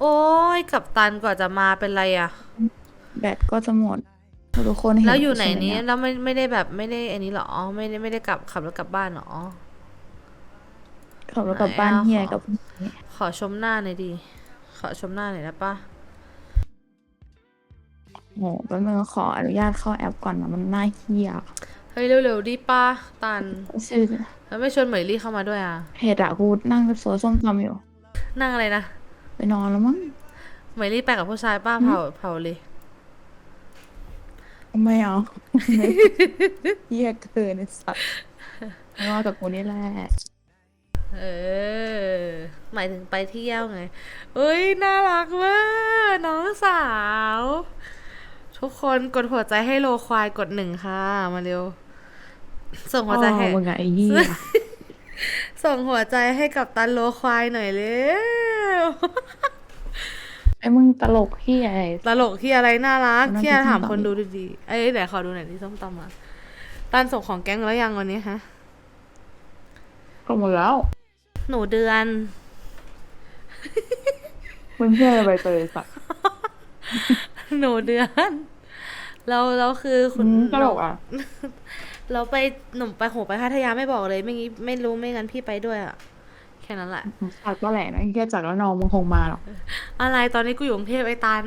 โอ้ยกับตันกว่าจะมาเป็นไรอะแบตก็จะหมดทุกคนเห็นแล้วอยู่ไหนใช่มนี้เยแล้วไม่ไม่ได้แบบไม่ได้อันนี้หรอไม่ได้ไม่ได้กลับขับรถกลับบ้านหรอขับรถกลับบ้านไหนอะเฮียขอกับพี่ขอชมหน้าหน่อยดิขอชมหน้าหน่อยได้ปะโหแป๊บนึงขออนุญาตเข้าแอปก่อนนะมันน่าเฮียเฮ้ยเร็วๆดิป้าตันชื่อแล้วไม่ชวนเหมยลี่เข้ามาด้วยอะเพจอะกูนั่งโซส้มตำอยู่ นั่งอะไรนะไป นอนแล้วมั้งเหมยลี่ไปกับผู้ชายป้าเผาเผาเลย ไม่เอาเฮียเกินไอ้สัตว์นอนกับกูนี่แหละเออ หมายถึงไปเที่ยวไงเอ้ย น่ารักเว้ยน้องสาว ทุกคนกดหัวใจให้โลควายกดหนึ่งค่ะ มาเร็ว ส่งหัวใจให้อ๋อมึงอะไอ้เฮียส่งหัวใจให้กับตันโลควายหน่อยเร็ว ไอ้มึงตลกเฮียไอ้ตลกที่อะไรน่ารักน่าที่กินถามส้มตำคนดูดีๆเอ้ยเดี๋ยวขอดูหน่อยที่ส้มตำมาตันส่งของแก๊งแล้วยังวันนี้ฮะก็หมดแล้ว หนูเดือนมึงเพื่ออะไรใบเตยสัตว์หนูเดือน เราเราคือคุณอืมตลกอะ เราไปหนุ่มไปโหไปพัทยาไม่บอกเลย ไม่งี้ไม่รู้ไม่งั้นพี่ไปด้วยอะ แค่นั้นแหละสัตว์ก็แหละนะเฮียจากแล้วนองมึงคงมาหรอกอะไรตอนนี้กูอยู่กรุงเทพไอ้ตัน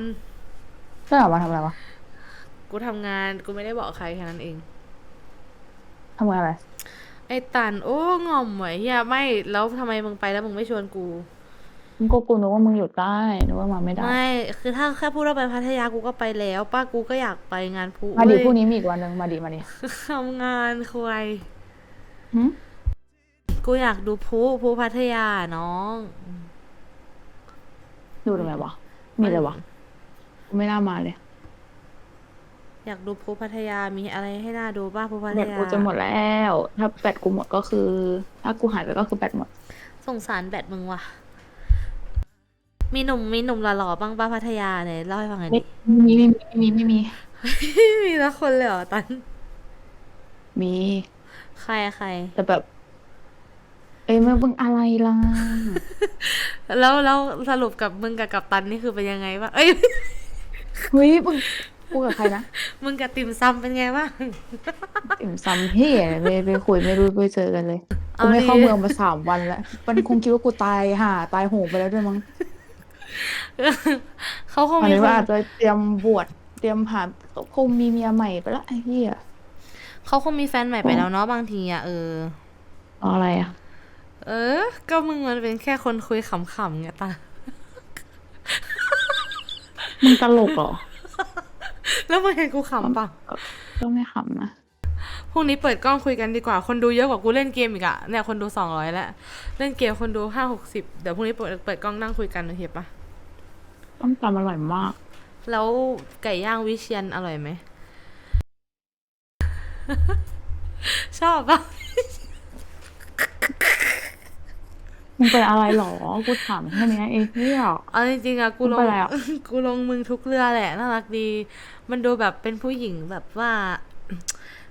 ใช่เหรอมาทำอะไรวะกูทำงานกูไม่ได้บอกใครแค่นั้นเองทำงานอะไรไอ้ตันโอ้งอมเหมยเฮียไม่แล้วทำไมมึงไปแล้วมึงไม่ชวนกูมึงก็กูนึกว่ามึงอยู่ใต้นึกว่ามาไม่ได้ไม่คือถ้าแค่พูดว่าไปพัทยากูก็ไปแล้ว ป้ากูก็อยากไปงานพูมาดิเว้ยพรุ่งนี้มีอีกวันหนึ่งมาดิมาดิทำงานคุยหึ กูอยากดูพูพูพัทยาน้อง ดูทำไมวะมีอะไรวะกูไม่น่ามาเลย อยากดูพูพัทยามีอะไรให้น่าดูบ้างพูพัทแบตยากูจะหมดแล้ว ถ้าแบตกูหมดก็คือ ถ้ากูหายไปก็คือแบตหมด สงสารแบตมึงว่ะ มีหนุ่มมีหนุ่มหล่อๆบ้างป้าพัทยาเนี่ยเล่าให้ฟังหน่อยไม่ดิ มีไม่มีไม่มีไม่มี มีละคนเลยเหรอตัน มี ใครใครแต่แบบ เอ้ยมึงมึงอะไรล่ะ แล้วแล้วสรุปกับมึงกับกับตันนี่คือเป็นยังไงบ้างเอ้ย เฮ้ยมึงกูกับใครนะมึงกับติ่มซำเป็นไงบ้าง ติ่มซำเฮียไปไปคุยไม่รู้ไปเจอกันเลยเอากูไม่เข้าดิเมืองมาสามวันแล้ว มันคงคิดว่ากูตายห่าตายโหงไปแล้วด้วยมั้งเขาคงอันมีนี้คว่านอาจจะเตรียมบวชเตรียมหาคงมีเมียใหม่ไปละไอ้เหี้ยเขาคงมีแฟนใหม่ไปแล้วเนาะบางทีอะเออเอาอะไรอะ เออ ก็มึงมันเป็นแค่คนคุยขำๆไงตา มึงตลกเหรอ แล้วมึงเห็นกูขำปะก็ก็ไม่ขำนะ พรุ่งนี้เปิดกล้องคุยกันดีกว่า คนดูเยอะกว่ากูเล่นเกมอีกอะเนี่ยคนดูสองร้อยแล้ว เล่นเกมคนดูห้าหกสิบเดี๋ยวพรุ่งนี้เปิดเปิดกล้องนั่งคุยกันโอเคปะต้มตำอร่อยมาก แล้วไก่ย่างวิเชียนอร่อยไหม ชอบปะ มึงเป็นอะไรหรอ กูถามแค่เนี้ยเองเหี้ยเอาจริงๆอะกูลมึงงเป็นไรอะกูลงมึงทุกเรือแหละน่ารักดี มันดูแบบเป็นผู้หญิงแบบว่า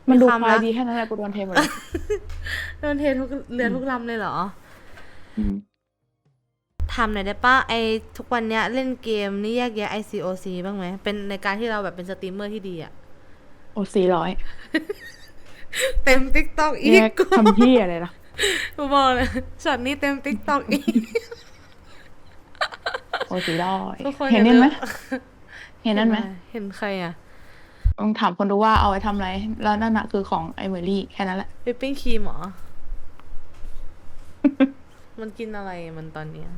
มันดูความควารัยกดีแค่นั้นแหละกูโดนเทหมดเลยโดนเททุกเรือทุกลำเลยเหรออืมทำหน่อยได้ปะไอทุกวันเนี้ยเล่นเกมนี่แยกแยะ ICOC บ้างไหม เป็นในการที่เราแบบเป็นสตรีมเมอร์ที่ดีอะโอ้สี่ร้อยเต็มติ๊กต็อกอีแยกกทำเหี้ยอะไรล่ะ กูบอกเลยช็อตนี้เต็มติ๊กต็อกอีก โอ้สี่ร้อยทุกคนเห็นอย่านั่นไหมลืม เห็นนั่นไหมเห็นใครอะมึงถามคนดูว่าเอาไว้ทำอะไร แล้วนั่นน่ะคือของไอเมอรี่แค่นั้นแหละ วิปปิ้งครีมเหรอ มันกินอะไรมันตอนเนี้ย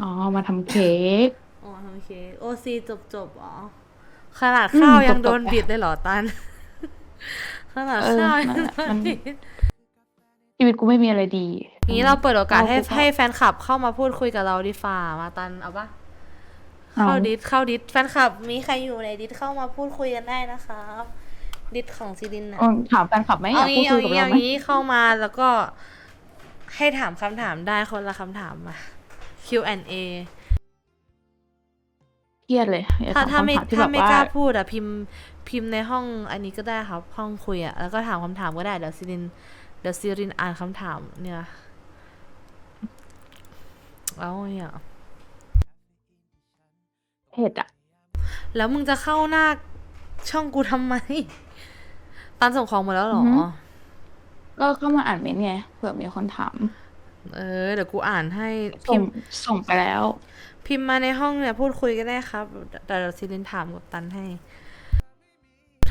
อ๋อ มาทำเค้ก อ๋อโอเคโอซีจบจบๆอ๋อขนาดข้าวอืมยังโดนจบๆบิดเลยเหรอตัน ขนาดเออข้าวยังนั่นแหละโดมันนบิด ชีวิตกูไม่มีอะไรดีนี้เราเปิดโอกาสให้เกูก็ให้แฟนคลับเข้ามาพูดคุยกับเราดีฝ่ามาตันเอาปะเอาเข้าดิสเข้าดิสแฟนคลับ มีใครอยู่ในดิสเข้ามาพูดคุยกันได้นะครับดิสของซีดินนะเออถามแฟนคลับไหมอเอายากพูดงี้คุเอายกับงี้เราเอาไหมงี้เข้ามาแล้วก็ให้ถามคำถามได้คนละคำถามมา Q&A เครียดเลยอยกถ้าถถ้าไม่คำถที่ถ้าแบบไม่ว่กล้าพูดอะพิมพ์พิมพ์ในห้องอันนี้ก็ได้ครับ ห้องคุยอะแล้วก็ถามคำถามก็ได้เดี๋ยวซีริน เดี๋ยวซีรินอ่านคำถามเนี่ยเอาเนี่ยเผ็ดอะแล้วมึงจะเข้าหน้าช่องกูทำไมตันส่งของหมดแล้วเหรอ อือฮึก็เข้ามาอ่านเมนต์ไงเผื่อมีคนถามเออ เดี๋ยวกูอ่านให้ส่พิงมพ์ส่งไปแล้ว พิมพ์มาในห้องเนี่ย พูดคุยก็ได้ครับแต่เดี๋ยวซีรินถามกับตันให้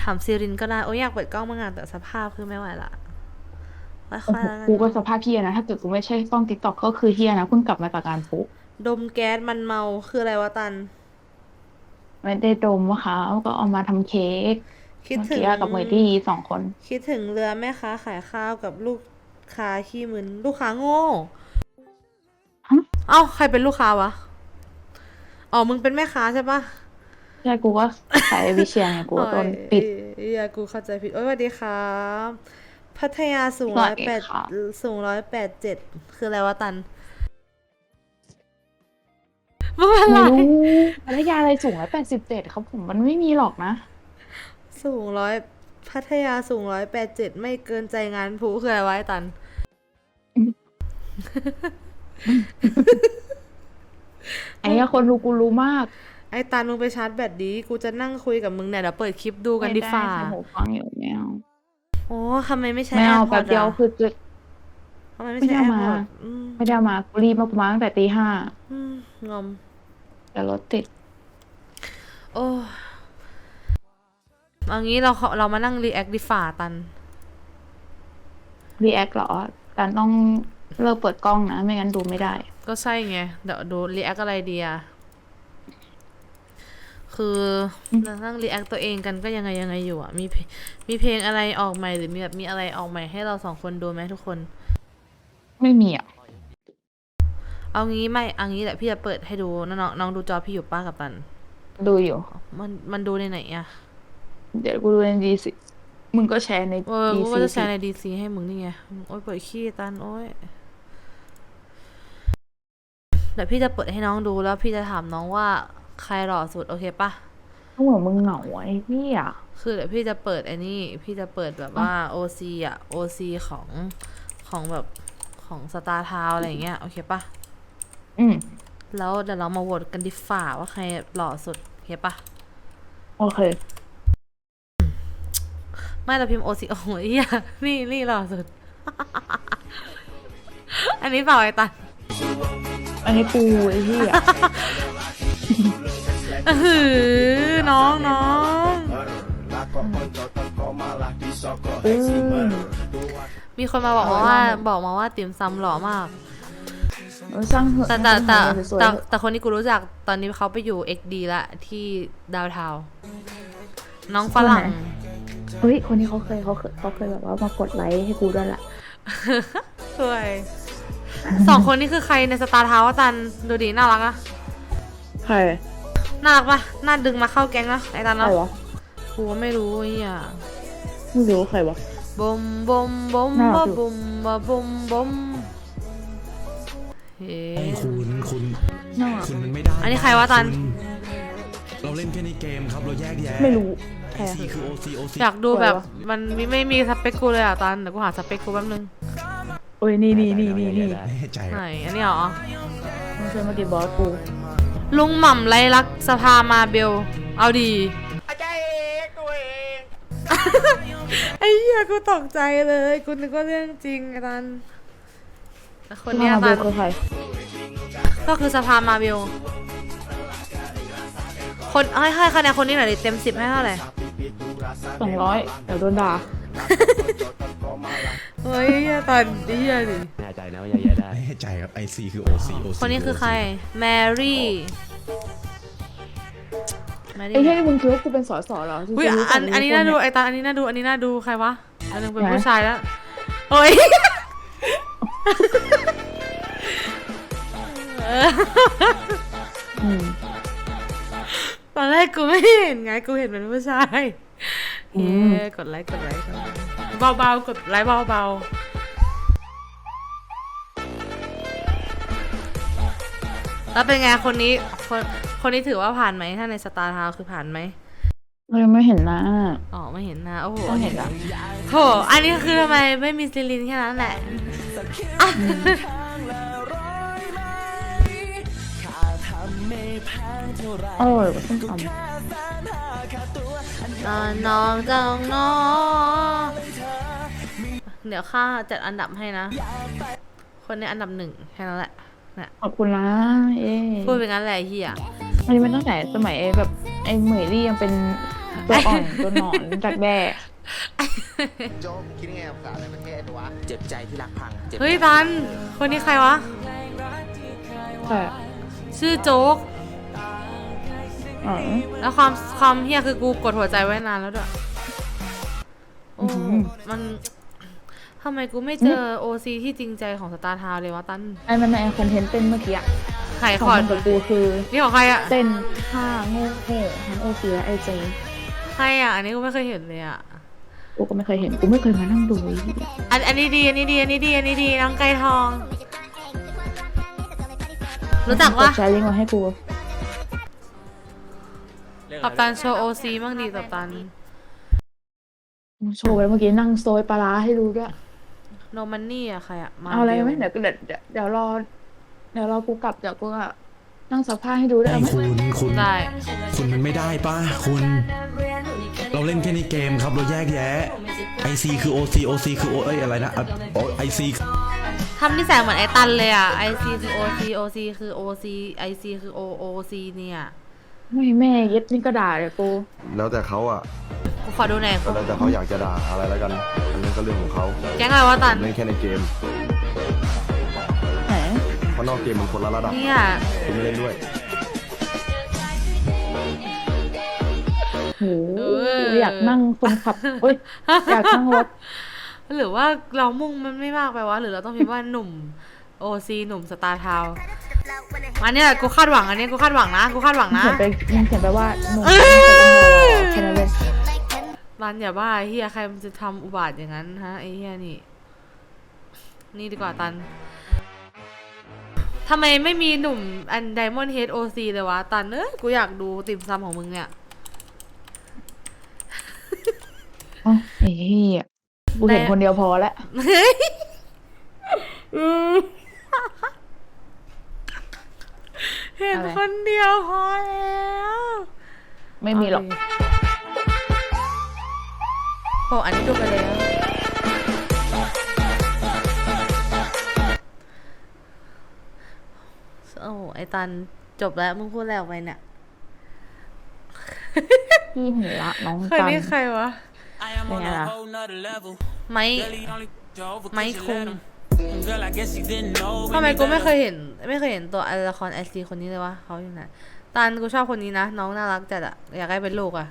ถามซีรินก็ได้ โอ้ยอยากเปิดกล้องมางานแต่สภาพคือไม่ไหวละ ค่โอ้อยโหๆแล้วกันกูก็สภาพเฮียนะ ถ้าเกิดกูไม่ใช่กล้องติ๊กต็อกก็คือเฮียนะเพิ่งกลับมาจากการปุ๊ดมแก๊สมันเมาคืออะไรวะตัน ไม่ได้ดมว่าคะก็เอามาทำเค้กคิดเมื่อถึง กี้กับเมยดี้สองคน คิดถึงเรือแม่ค้าขายข้าวกับลูกค้าขี้มึนลูกค้าโง่ ฮะ เอ้าใครเป็นลูกค้าวะ อ๋อ มึงเป็นแม่ค้าใช่ปะใช่กูก็ขายวิเชียงไงกูก็โดนปิด เอ้ยอย่ากูเข้าใจผิด โอ้ยสวัสดีครับ พัทยาสูงสร้วัอสยดีแปดค่ะสูงร้อยแปดเจ็ดคืออะไรวะตันมึงเป็นไรไม่รู้พัทยาอะไรสูงร้อยแปดสิบเจ็ดครับผมมันไม่มีหรอกนะ สูงร้อยพัทยาสูงร้อยแปดเจ็ดไม่เกินใจงานผูคืออะไรวะไอ้ตัน ไอ้เหี้ยคนรู้กูรู้มาก ไอ้ตันมึงไปชาร์จแบตดี กูจะนั่งคุยกับมึงเนี่ยเดี๋ยวเปิดคลิปดูกันดีฝ่าไม่ไใส่หูฟังอยู่ไม่เอา โอ้ทำไมไม่ใช้ไม่เอา AirPods แป๊บเดียวอะคือจะทำไมไม่ไม่ใช้ได้เอามา AirPods อืมไม่ได้เอามากูรีบมากูมาตั้งแต่ตีห้าอืมงอม แต่รถติด โอ้เอางี้เราขอเรามานั่งรีแอคดีฝ่าตัน รีแอคเหรอ แต่ต้องเลิกเปิดกล้องนะ ไม่งั้นดูไม่ได้ ก็ใช่ไง เดี๋ยวดูรีแอคอะไรดีอะ คือเรานั่งรีแอคตัวเองกันก็ยังไงยังไงอยู่อะมีเพลงมีเพลงอะไรออกใหม่หรือมีแบบมีอะไรออกใหม่ให้เราสองคนดูไหมทุกคน ไม่มีอะ เอางี้ไม่เอางี้แหละพี่จะเปิดให้ดูนะน้องน้องดูจอพี่อยู่ป้ากับตัน ดูอยู่ มันมันดูในไหนอะเดี๋ยวกูดูในดีสิมึงก็แชร์ในเออดีกูก็ซีจะแชร์ในดีซีให้มึงนี่ไง โอ้ยเปิดขี้ตันโอ้ยเดี๋ยวพี่จะเปิดให้น้องดูแล้วพี่จะถามน้องว่า ใครหล่อสุดโอเคปะก็เหมือนมึงเหงาไอ้พี่อะ คือเดี๋ยวพี่จะเปิดไอ้นี่ พี่จะเปิดแบบว่า OC อะ OC ของของแบบของสตาร์ทาวอะไรอย่างเงี้ย โอเคปะอืม แล้วเดี๋ยวเรามาโหวตกันดีฝ่าว่าใครหล่อสุด โอเคปะโอเค ไม่เราพิมพ์ OC โอ้โหเหี้ยนี่นี่หล่อสุด อันนี้เปล่าไอ้ตันอันนี้กูไอ้พี่อะ อื้อหือน้องน้องมีคนมาบอกว่าบอกมาว่าติ่มซำหล่อมาก เออช่างเหอะแต่แต่แต่แต่แต่คนที่กูรู้จักตอนนี้เขาไปอยู่ XD ละที่ดาวเทาวน์น้องฝรั่ง เฮ้ยคนนี้เขาเคยเขาเคยเขาเคยแบบว่ามากดไลค์ให้กูด้วยแหละสวยสองคนนี้คือใครในสตาร์ทาวตันดูดีน่ารักอะ ใคร น่ารักปะน่าดึงมาเข้าแก๊งนะไอ้ตันใครเนาะวะกูก็ไม่รู้ไอ้เหี้ยไม่รู้ใครวะ บมบมบมน่าบรักอยู่ บมบะบมบมเฮ้ ไอ้คุณคุณน่ารักคุณมันไม่ได้อันนี้ใครวะตัน คุณเราเล่นแค่ในเกมครับเราแยกแยะไม่รู้ใครไออะซีคือ OC OC อยากดูแบบสวยวะมันมีไม่มีสเปคกูเลยอะตันเดี๋ยวกูหาสเปคกูแป๊บนึงโอ้ยนี่นี่นี่นี่นี่แน่ใจไหนอันนี้เหรอมึงเคยมากี่บอสกู ลุงหม่ำไรลักษณ์สภามาเบล เอาดี อาจารย์เอกตัวเองไอ้เหี้ยกูตกใจเลยกูนึกว่าเรื่องจริงไอ้ตันแล้วคนเนี้ยมาตัดูนคือใครก็คือสภามาเบล คนให้ให้คะแนนคนนี้หน่อยดิเต็มสิบให้เท่าไหร่สองร้อยเดี๋ยวโดนด่า เฮ้ยเหี้ยตันเหี้ยดิแน่ใจนะว่าอย่าแย่ได้แน่ใจครับไอซีคือ OC OC คนนี้คือใคร แมรี่แมไอ้รี่เฮ้ยมึงคิดว่ากูเป็นสอสอเหรออุ้ยจริงๆรู้จัอักนทุกอันนี้คน่าดูเยไอ้ตันอันนี้น่าดูอันนี้น่าดูใครวะอันนึงเป็นไหนผู้ชายแล้วโอ้ยอืมตอนแรกกูไม่เห็นไงกูเห็นเป็นผู้ชายอืเย้มกดไลค์กดไลค์กดไลค์ เบาๆกดไลค์เบาๆแล้วเป็นไงคนนี้คนคนนี้ถือว่าผ่านไหมถ้าในสตาร์ทาวคือผ่านไหมเรายังไม่เห็นหนะอ๋อไม่เห็นนะโอ้โหต้องเห็นละโหอันนี้คือทำไมไม่มีซิลินแค่นั้นแหละอะอร่อยกว่าส้มตำนอนน้องจองน้อง เดี๋ยวข้าจัดอันดับให้นะ คนในอันดับหนึ่งแค่นั้นแหละเนี่ยขอบคุณนะเอ๊พูดไปงั้นแหละไอ้เฮียอันนี้มันตั้งแต่สมัยแบบไอ้เหมยลี่ยังเป็นตัวอ่อนตัวหนอนจากแด้โจ๊กคิดยังไงกับสาวในประเทศวะเจ็บใจที่รักพังเจ็บเฮ้ยตัน คนนี้ใครวะ แต่ชื่อโจ๊ก อ๋อแล้วความความเฮียคือกูกดหัวใจไว้นานแล้วด้วย โอ้อื้อหือมัน ทำไมกูไม่เจอโอซีที่จริงใจของสตาร์ทาวเลยวะตันไอ้มันในคอนเทนต์เต้นเมื่อกี้อะใครขของอมันกับกูคือนี่ของใครอะเต้นท่าโง่โง่ทั้งโอซีและไอเจใครอะอันนี้กูไม่เคยเห็นเลยอะกูก็ไม่เคยเห็นกูไม่เคยมานั่งดูไอ้เหี้ยอันอันนี้ดีอันนี้ดีอันนี้ดีอันนี้ดีน้องไก่ทอง รู้จักกวะดแชร์ลิงก์มาให้กูกัปตันโชว์โอซีบ้างดีกัปตันโชว์ไปเมื่อกี้นั่งโซยปลาร้าให้ดูด้วย โนมันนี่อะใครอะมาเอาอะไรบลไหมเดี๋ยวกูเดี๋ยวเดี๋ยวเดี๋ยวรอ เดี๋ยวรอกูกลับเดี๋ยวกูอะนั่งสักผ้าให้ดูได้ไอ้ไหมคุณคุณได้ คุณมันไม่ได้ป้าคุณ เราเล่นแค่ในเกมครับเราแยกแยะ IC คือ OC OC คือ O เอ้ยอะไรนะอะโอ้ IC ทำนิสัยเหมือนไอ้ตันเลยอะ IC คือ OC OC คือ OC IC คือ OOC เนี่ย ไม่แม่เย็ดนี่ก็ด่าเดี๋ยวกู แล้วแต่เขาอะกู ขอดูหน่อยก็แล้วแต่เขาอยากจะด่าอะไรแล้วกัน อันนั้นก็เรื่องของเขาแก๊งอะไรวะตัน เล่นแค่ในเกมไหนเพราะนอกเกมมันคนละระดับเนี่ยคุณไม่เล่นด้วย โหอยากนั่งคนขับเฮ้ยอยากนั่งรถ หรือว่าเรามุ่งมันไม่มากไปวะ หรือเราต้องพิมพ์ว่าหนุ่ม OC หนุ่มสตาร์ทาวอันเนี้ยกูคาดหวังอันเนี้ยกูคาดหวังนะกูคาดหวังนะเขียนไปมันเขียนไปว่าหนุ่มเอ้ยแค่นั้นเลย รันอย่าบ้าไอ้เฮียใครมันจะทำอุบาทอย่างนั้นฮะไอ้เฮียนี่ นี่ดีกว่าตันทำไมไม่มีหนุ่มอันไดมอนด์เฮดโอซีเลยวะ ตันเอ้ยกูอยากดูติ่มซำของมึงเนี่ย อ๋อไอ้เหี้ยกูเห็นคนเดียวพอแล้วอืมเห็นอะไรคนเดียวพอแล้ว ไม่มีหรอก โอ้อันนี้ดูไปแล้ว โอ้ไอตันจบแล้ว มึงพูดแล้วไปเนี่ยพี่เห็นละน้องเคยกัน นี่ใครวะ I am on Yeah. a whole nother level. ไม้ Really only drove 'cause ไม้ you คุง let 'em. Girl, I guess you didn't know. ทำไม Maybe กูไม่ better. เคยเห็น ไม่เคยเห็นตัวละครไอซีคนนี้เลยวะเขาอยู่ไหนตันกูชอบคนนี้นะ น้องน่ารักจัดอะอยากให้เป็นลูกอะ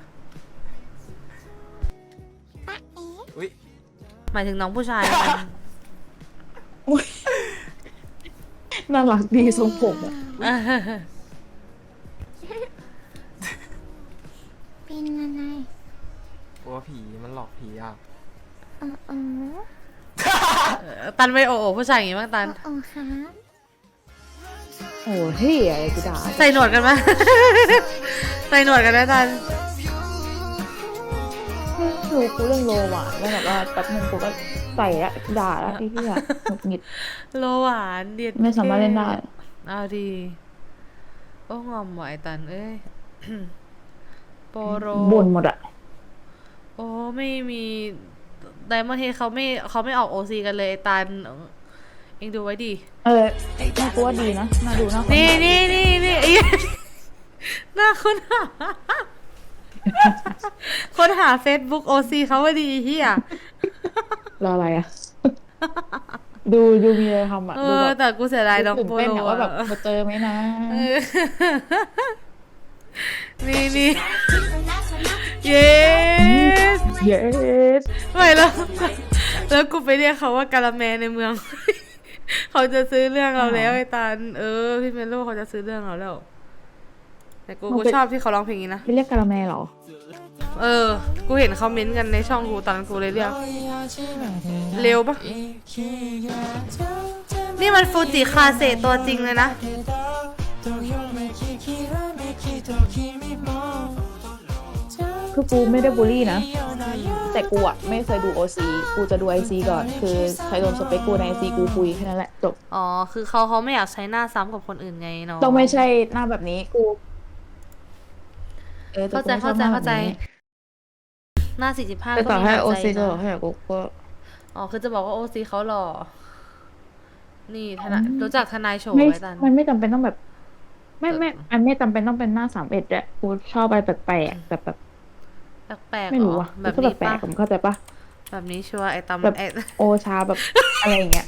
หมายถึงน้องผู้ชายนะน่ารักดีทรงผมอะเป็นอะไรกลัวผีมันหลอกผีอะเออเออตันไปโอ้โอผู้ชายอย่างงี้บ้างตัน เออค่ะโอ้เที่อะไรกูด่า ใส่หนวดกันไหม ใส่หนวดกันไหมตัน ดูกูเรื่องโลหวานแล้วแบบว่าแป๊บนึงกูก็ใส่ละด่าละไอ้เหี้ยหงุดหงิดโลหวานเดียดไม่สามารถเล่นได้เอาดีโอ้งอมว่ะไอ้ตัน เอ้ยโปโรบ่นหมดอะโอ้ไม่มีไดมอนด์เฮดเขาไม่เขาไม่ออกโอซีกันเลยไอ้ตันเองดูไว้ดิเออน่ากลัวดีนะน่าดูนะนี่นี่นี่นี่ไอ้หน้าคนหา คนหา Facebook OC เขาว่าดีเฮียรออะไรอะดูดูมีอะไรทำอะเอดูอ แบบแต่กูเสียดายน้องตื่นโปเต้นโลอะว่าแบบอะจะเจอไหมนะ เออนี่นี่เย้เย้ไม่แล้วแล้วกูไปเรียกเขาว่ากาละแมในเมือง เขาจะซื้อเรื่องเราแล้วไอ้ตันเออ พี่เมโลเขาจะซื้อเรื่องเราแล้ว แต่กูกูชอบที่เขาร้องเพลงนี้นะไม่เรียกกะละแมเหรอ เออ กูเห็นเขาเม้นต์กันในช่องกูตอนนั้นกูเลยเรียก เร็วปะนี่มันฟูจิคาเซตัวจริงเลยนะ คือกูไม่ได้บูลลี่นะ แต่กูอะไม่เคยดูโอซีกูจะดูไอซีก่อน คือใครโดนสเปคกูในไอซีกูคุยแค่นั้นแหละจบ อ๋อ คือเขาเขาไม่อยากใช้หน้าซ้ำกับคนอื่นไงเนาะต้องไม่ใช่หน้าแบบนี้ กู เออแต่เข้าใจกูไม่ชอบเข้าใจหน้เข้าใจ แบบนี้หน้าสี่สิบห้าแต่ก็ต่อมีให้หัโอวใจซีจะนะบอกให้กูก็ อ๋อคือจะบอกว่าโอซีเขาหล่อ นี่ทนายรู้จักทนายโฉมไม่ไหมตัน มันไม่จำเป็นต้องแบบ ไม่ไม่อันไม่จำเป็นต้องเป็นหน้าสามเอ็ดอะกูชอบอะไรแปลกๆแบบแบบ แปลกๆไม่รู้เหรออะแบบก็นี้แปลปะกๆผมเข้าใจปะ แบบนี้ชัวร์ไอตำแบบ ไอโอชาแบบ อะไรอย่างเงี้ย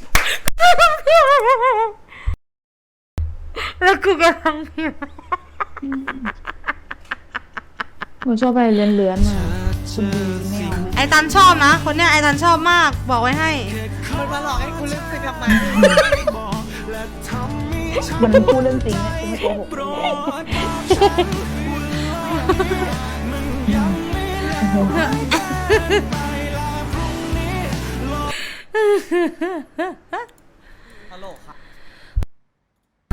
แล้วกูกำลังพิมพ์ หนูชอบอะไรเลื้อนๆมาคุณดีไม่เอาไอตันชอบนะ คนเนี้ยไอตันชอบมากบอกไว้ให้ มันมาหลอกให้กูเล่นสิทำไมมันพูดเรื่องจริงเนี่ยกูไม่โกหกเลยฮัลโหลครับ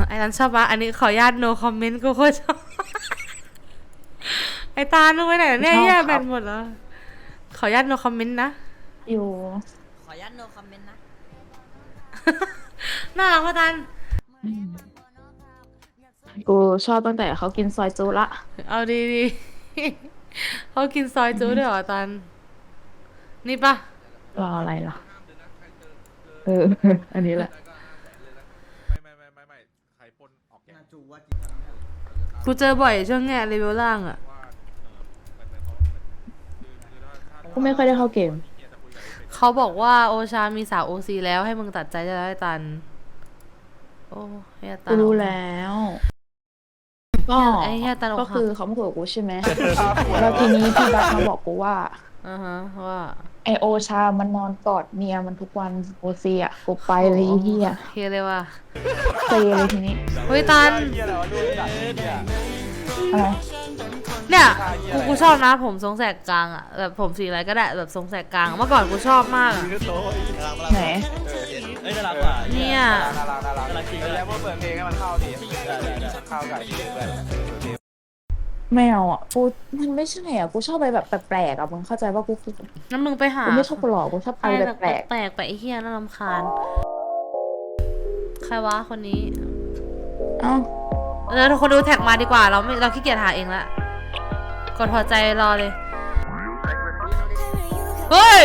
ไอตันชอบปะอันนี้ขออนุญาต no comment กูโคตรชอบ ไอตาลมึงไปไหนเนี่ยแย่แบนหมดแล้ว ขออนุญาต no comment นะ อยู่ขออนุญาตโนคอมเมนต์นะ น่ารักปะตันกูชอบตั้งแต่เขากินซอยจูละ เอาดีดีๆ เขากินซอยจูด้วยเหรอตันนี่ปะรออะไรล่ะ เออ อันนี้แหละกูเจอบ่อยช่วงเนี้ยรีวิวล่างอะ กูไม่ค่อยได้เข้าเกม เขาบอกว่าโอชา มีสาวโอซีแล้วให้มึงตัดใจจะได้ตัน โอ้เฮียตักูนรู้แล้ว ก็ไอ้เหี้ยตลกก็คือเขามาคุยกับกูใช่ไหมแล้วทีนี้พี่บัสมาบอกกูว่าอ่าฮะว่าไอโอชา มันนอนกอดเมียมันทุกวันโอซีอะกูไปเลยไอ้เฮียเฮียเลยว่ะเซเลยทีนี้เฮ้ยตันอะไร เนี่ยกูกูชอบนะ ผมทรงแสกกลางอะแบบผมสีอะไรก็ได้แบบทรงแสกกลางอะเมื่อก่อนกูชอบมากอะไหนเอ้ยน่ารักว่ะเนี่ยน่ารักน่ารักน่ารักจริงแล้วพอเปิดเพลงให้มันเข้าดิเข้ากับที่เพื่อนไม่เอาอะกูมันไม่ใช่อะกูชอบไปแบบแปลกๆอะมึงเข้าใจว่ากูกูงั้นมึงไปหากูไม่ชอบกูหลอกกูชอบไปไปแบแบบบแปลกแปลกๆไปไอ้เฮียน่ารำคาญใครวะคนนี้ๆเอ้าเดี๋ยวคนดูแท็กมาดีกว่า เราไม่เราขี้เกียจหาเองละ กดพอใจรอเลย เฮ้ย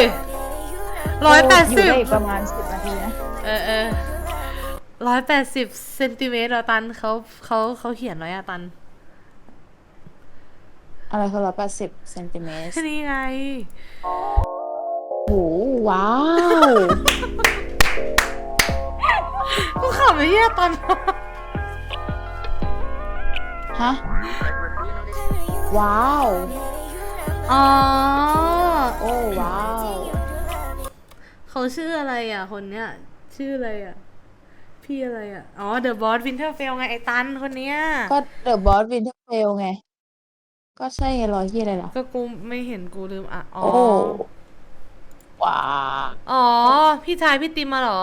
ร้อยแปดอยู่สิบได้อีกประมาณสิบนาทีนะเออเออร้อยแปดสิบเซนติเมตรอะตันเขาเขาเขาเขียนไว้อะตัน อะไรคือร้อยแปดสิบเซนติเมตรนี่ไง โอ้โหว้าวกูขับไปเฮียตันฮะ ว้าว อ๋อ โอ้ว้าว เขาชื่ออะไรอะ คนเนี้ย ชื่ออะไรอะ พี่อะไรอะ อ๋อ The Boss Winterfell ไงไอ้ตันคนเนี้ย ก็เดอะบอสวินเทอร์เฟลไง ก็ใช่ไงรอยที่อะไรหรอ ก็กูไม่เห็นกูลืมอะ อ๋อ โอ้ว้าว อ๋อ พี่ชายพี่ติมมาเหรอ